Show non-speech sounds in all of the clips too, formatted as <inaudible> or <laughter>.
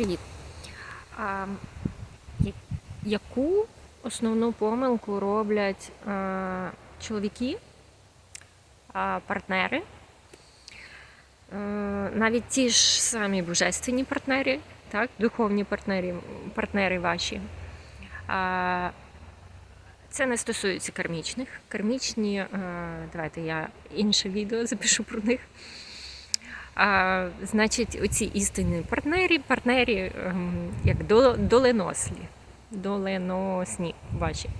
привіт. А, яку основну помилку роблять а, чоловіки, а, партнери, е, навіть ті ж самі божественні партнери, так, духовні партнери, партнери ваші. А, це не стосується кармічних. Кармічні, давайте я інше відео запишу про них. А, значить, оці істинні партнері, партнері ем, як доленослі, доленосні ваші.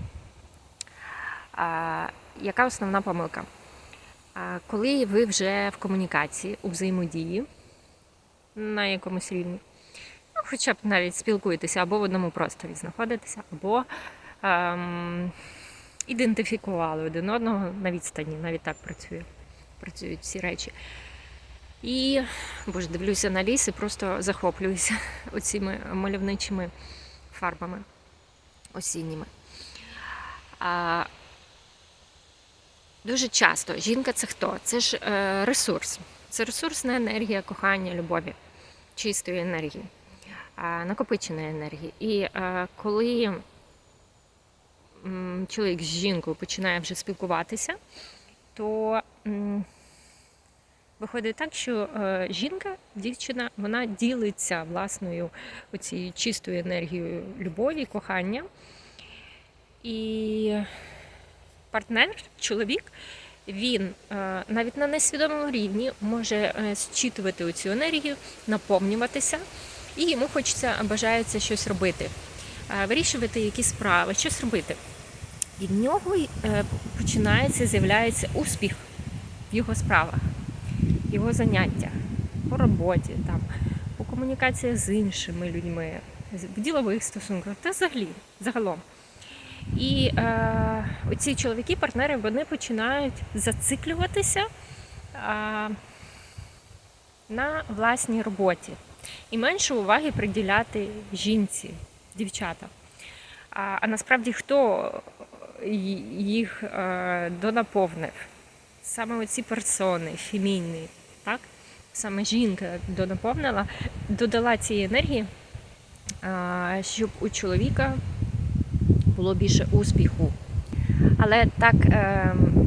А, яка основна помилка? А, коли ви вже в комунікації, у взаємодії на якомусь рівні, ну, хоча б навіть спілкуєтеся або в одному просторі знаходитеся, або ем, ідентифікували один одного на відстані, навіть так працює, працюють всі речі. І боже, дивлюся на ліс і просто захоплююся <laughs> оціми мальовничими фарбами осінніми. А, дуже часто жінка це хто? Це ж е, ресурс. Це ресурсна енергія кохання, любові, чистої енергії, а, накопиченої енергії. І е, коли м, чоловік з жінкою починає вже спілкуватися, то м, Виходить так, що е, жінка, дівчина, вона ділиться власною оцією чистою енергією любові, кохання. І партнер, чоловік, він е, навіть на несвідомому рівні може е, зчитувати оцю енергію, наповнюватися, і йому хочеться, бажається щось робити, вирішувати якісь справи, щось робити. І в нього починається, з'являється успіх в його справах його заняттях по роботі, там, по комунікації з іншими людьми, в ділових стосунках та взагалі, загалом. І е, оці чоловіки, партнери, вони починають зациклюватися е, на власній роботі і менше уваги приділяти жінці, дівчатам. А, а насправді хто їх е, донаповнив? Саме оці персони, фемінні, так? Саме жінка донаповнила, додала цієї енергії, щоб у чоловіка було більше успіху. Але так ем,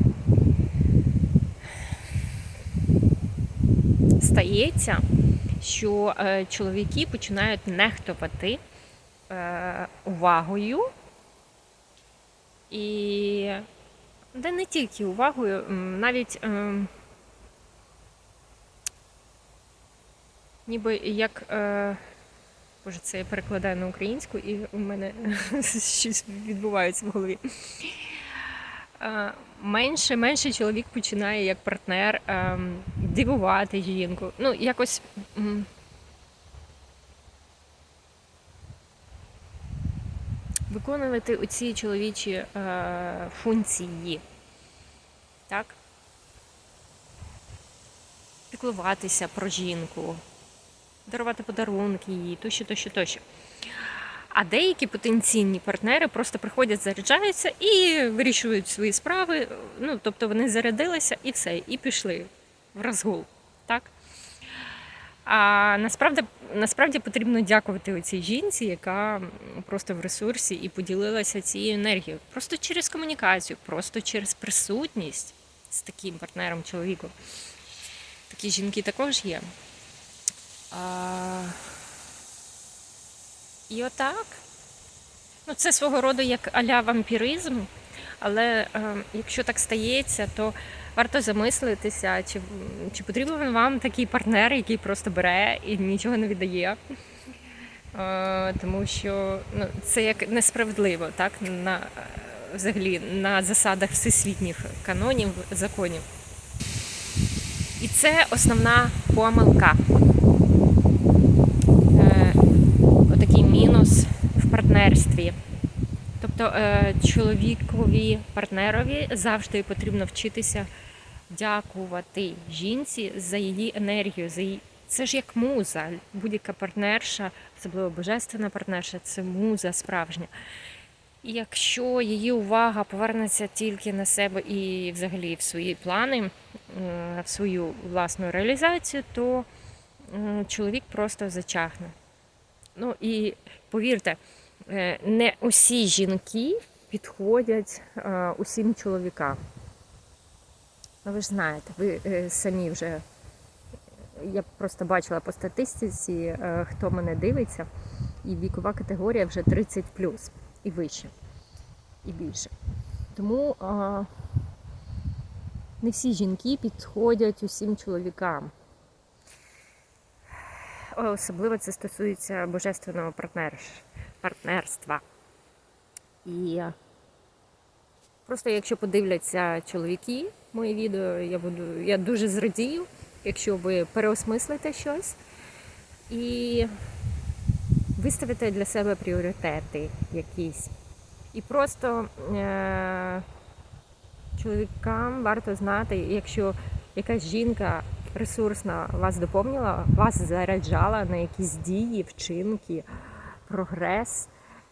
стається, що е, чоловіки починають нехтувати е, увагою і де не тільки увагою, навіть ніби як. Е, Боже, це я перекладаю на українську, і у мене <laughs> щось відбувається в голові. Е, Менше, менше чоловік починає як партнер ем, дивувати жінку. Ну, якось. виконувати оці чоловічі е, функції. Так? Піклуватися про жінку, дарувати подарунки їй, тощо, тощо, тощо. А деякі потенційні партнери просто приходять, заряджаються і вирішують свої справи. Ну, тобто вони зарядилися і все, і пішли в розгул. Так? А насправді, насправді потрібно дякувати цій жінці, яка просто в ресурсі і поділилася цією енергією. Просто через комунікацію, просто через присутність з таким партнером чоловіком. Такі жінки також є. І отак. Ну, це свого роду як аля вампіризм, але е, якщо так стається, то варто замислитися, чи, чи потрібен вам такий партнер, який просто бере і нічого не віддає. Е, тому що ну, це як несправедливо, так? На, е, взагалі на засадах всесвітніх канонів, законів. І це основна помилка. Е, отакий мінус в партнерстві. Тобто е, чоловікові партнерові завжди потрібно вчитися дякувати жінці за її енергію. За її... Це ж як муза. Будь-яка партнерша, особливо божественна партнерша, це муза справжня. І якщо її увага повернеться тільки на себе і взагалі в свої плани, в свою власну реалізацію, то чоловік просто зачахне. Ну і повірте, е, не усі жінки підходять е, усім чоловікам. Ну, ви ж знаєте, ви е, самі вже. Я просто бачила по статистиці, хто мене дивиться, і вікова категорія вже 30 і вище, і більше. Тому а, не всі жінки підходять усім чоловікам. Особливо це стосується божественного партнерства. І просто якщо подивляться чоловіки мої відео, я буду, я дуже зрадію, якщо ви переосмислите щось і виставите для себе пріоритети якісь. І просто е- чоловікам варто знати, якщо якась жінка ресурсна вас доповнила, вас заряджала на якісь дії, вчинки, прогрес,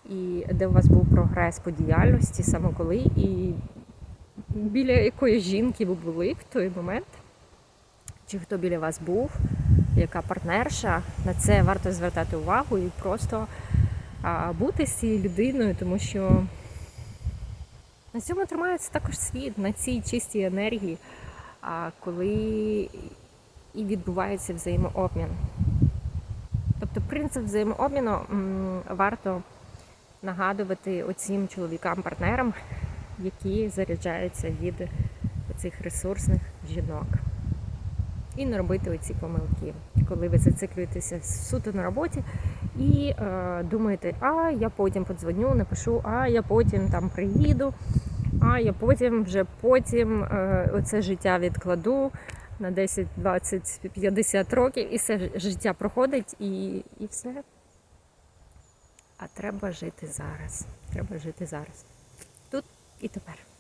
і де у вас був прогрес по діяльності, саме коли, і біля якої жінки ви були в той момент, чи хто біля вас був, яка партнерша, на це варто звертати увагу і просто бути з цією людиною, тому що на цьому тримається також світ, на цій чистій енергії, коли і відбувається взаємообмін. Тобто принцип взаємообміну варто нагадувати оцім чоловікам-партнерам, які заряджаються від цих ресурсних жінок. І не робити оці помилки, коли ви зациклюєтеся суто на роботі і е, думаєте, а я потім подзвоню, напишу, а я потім там приїду, а я потім вже потім е, оце життя відкладу на 10, 20, 50 років, і все життя проходить і, і все. А треба жити зараз. Треба жити зараз. Тут і тепер.